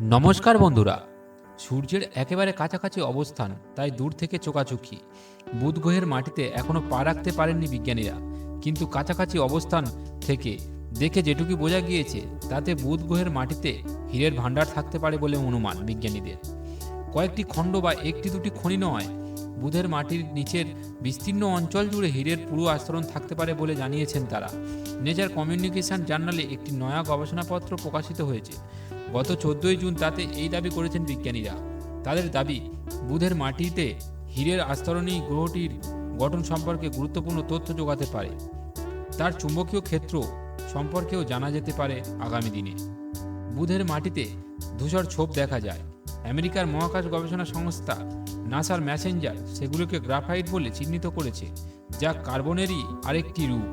নমস্কার বন্ধুরা। সূর্যের একেবারে কাছাকাছি অবস্থান, তাই দূর থেকে চোকাচুকি বুধ গ্রহের মাটিতে এখনও পা রাখতে পারেননি বিজ্ঞানীরা। কিন্তু কাছাকাছি অবস্থান থেকে দেখে যেটুকু বোঝা গিয়েছে, তাতে বুধ গ্রহের মাটিতে হীরের ভাণ্ডার থাকতে পারে বলে অনুমান বিজ্ঞানীদের। কয়েকটি খণ্ড বা একটি দুটি খনি নয় বুধের মাটির নিচের বিস্তীর্ণ অঞ্চল জুড়ে হীরের পুরো আস্তরণ থাকতে পারে বলে জানিয়েছেন তারা। নেচার কমিউনিকেশন জার্নালে একটি নয়া গবেষণাপত্র প্রকাশিত হয়েছে। গত চোদ্দই জুন তাতে এই দাবি করেছেন বিজ্ঞানীরা। তাদের দাবি, বুধের মাটিতে হীরের আস্তরণই গ্রহটির গঠন সম্পর্কে গুরুত্বপূর্ণ তথ্য যোগাতে পারে। তার চুম্বকীয় ক্ষেত্র সম্পর্কেও জানা যেতে পারে আগামী দিনে। বুধের মাটিতে ধূসর ছোপ দেখা যায়। আমেরিকার মহাকাশ গবেষণা সংস্থা নাসার ম্যাসেঞ্জার সেগুলোকে গ্রাফাইট বলে চিহ্নিত করেছে, যা কার্বনেরই আরেকটি রূপ।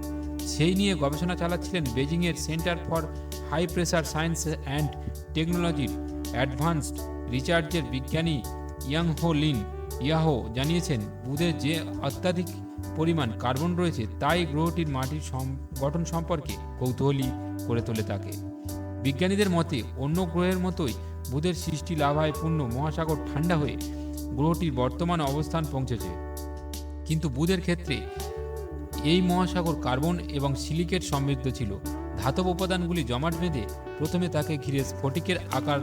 সেই নিয়ে গবেষণা চালাচ্ছিলেন বেজিংয়ের centre for high pressure science and টেকনোলজির অ্যাডভান্সড রিচার্জের বিজ্ঞানী ইয়াংহো লিন। ইয়াহো জানিয়েছেন, বুধে যে অত্যাধিক পরিমাণ কার্বন রয়েছে, তাই গ্রহটির মাটির গঠন সম্পর্কে কৌতূহলী করে তোলে তাকে। বিজ্ঞানীদের মতে, অন্য গ্রহের মতোই বুধের সৃষ্টি লাভায় পূর্ণ মহাসাগর ঠান্ডা হয়ে গ্রহটির বর্তমান অবস্থান পৌঁছেছে। কিন্তু বুধের ক্ষেত্রে এই মহাসাগর কার্বন এবং সিলিকেট সমৃদ্ধ ছিল। ধাতব উপাদানগুলি জমাট বেঁধে প্রথমে তাকে ঘিরে স্ফটিকের আকার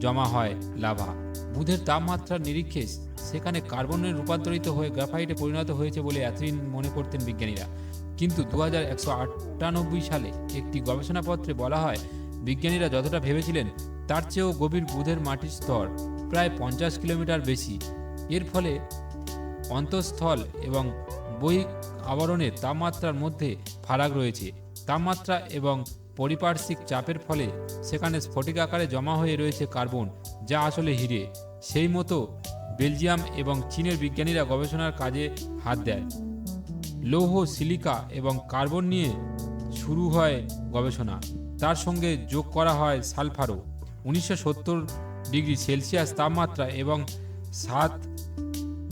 জমা হয় লাভা। বুধের তাপমাত্রার নিরীক্ষে সেখানে কার্বনে রূপান্তরিত হয়ে গ্রাফাইটে পরিণত হয়েছে বলে এতদিন মনে করতেন বিজ্ঞানীরা। কিন্তু দু হাজার একশো আটানব্বই সালে একটি গবেষণাপত্রে বলা হয়, বিজ্ঞানীরা যতটা ভেবেছিলেন তার চেয়েও গভীর বুধের মাটির স্তর প্রায় পঞ্চাশ কিলোমিটার বেশি। এর ফলে অন্তঃস্থল এবং বহিক আবরণের তাপমাত্রার মধ্যে ফারাক রয়েছে। তাপমাত্রা এবং পরিপার্শ্বিক চাপের ফলে সেখানে স্ফটিক আকারে জমা হয়ে রয়েছে কার্বন, যা আসলে হিরে। সেই মতো বেলজিয়াম এবং চীনের বিজ্ঞানীরা গবেষণার কাজে হাত দেয়। লৌহ, সিলিকা এবং কার্বন নিয়ে শুরু হয় গবেষণা। তার সঙ্গে যোগ করা হয় সালফারও। উনিশশো সত্তর ডিগ্রি সেলসিয়াস তাপমাত্রা এবং সাত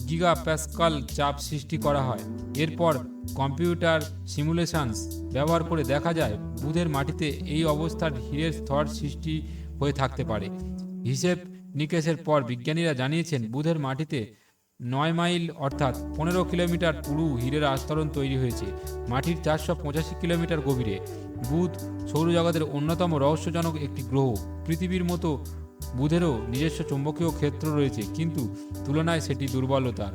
গিগা প্যাসকাল চাপ সৃষ্টি করা হয়। এরপর কম্পিউটার সিমুলেশনস ব্যবহার করে দেখা যায়, বুধের মাটিতে এই অবস্থার হীরের স্তর সৃষ্টি হয়ে থাকতে পারে। হিসেব নিকেশের পর বিজ্ঞানীরা জানিয়েছেন, বুধের মাটিতে নয় মাইল, অর্থাৎ পনেরো কিলোমিটার পুরু হীরের আস্তরণ তৈরি হয়েছে। মাটির চারশো পঁচাশি কিলোমিটার গভীরে। বুধ সৌরজগতের অন্যতম রহস্যজনক একটি গ্রহ। পৃথিবীর মতো বুধেরও নিজস্ব চৌম্বকীয় ক্ষেত্র রয়েছে, কিন্তু তুলনায় সেটি দুর্বলতার।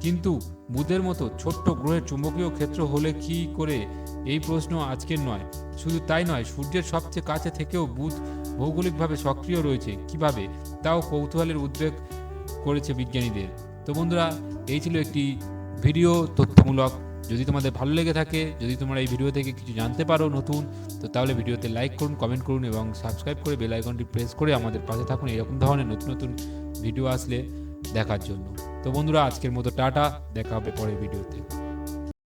কিন্তু বুধের মতো ছোট্ট গ্রহের চুম্বকীয় ক্ষেত্র হলে কি করে? এই প্রশ্ন আজকের নয়। শুধু তাই নয়, সূর্যের সবচেয়ে কাছে থেকেও বুধ ভৌগোলিকভাবে সক্রিয় রয়েছে। কীভাবে? তাও কৌতূহলের উদ্বেগ করেছে বিজ্ঞানীদের। তো বন্ধুরা, এই ছিল একটি ভিডিও তথ্যমূলক। যদি তোমাদের ভালো লেগে থাকে, যদি তোমরা এই ভিডিও থেকে কিছু জানতে পারো নতুন, তো তাহলে ভিডিওতে লাইক করুন, কমেন্ট করুন এবং সাবস্ক্রাইব করে বেল আইকনটি প্রেস করে আমাদের পাশে থাকুন। এরকম ধরনের নতুন নতুন ভিডিও আসলে দেখার জন্য। তো বন্ধুরা, আজকের মতো টাটা, দেখা হবে পরের ভিডিওতে।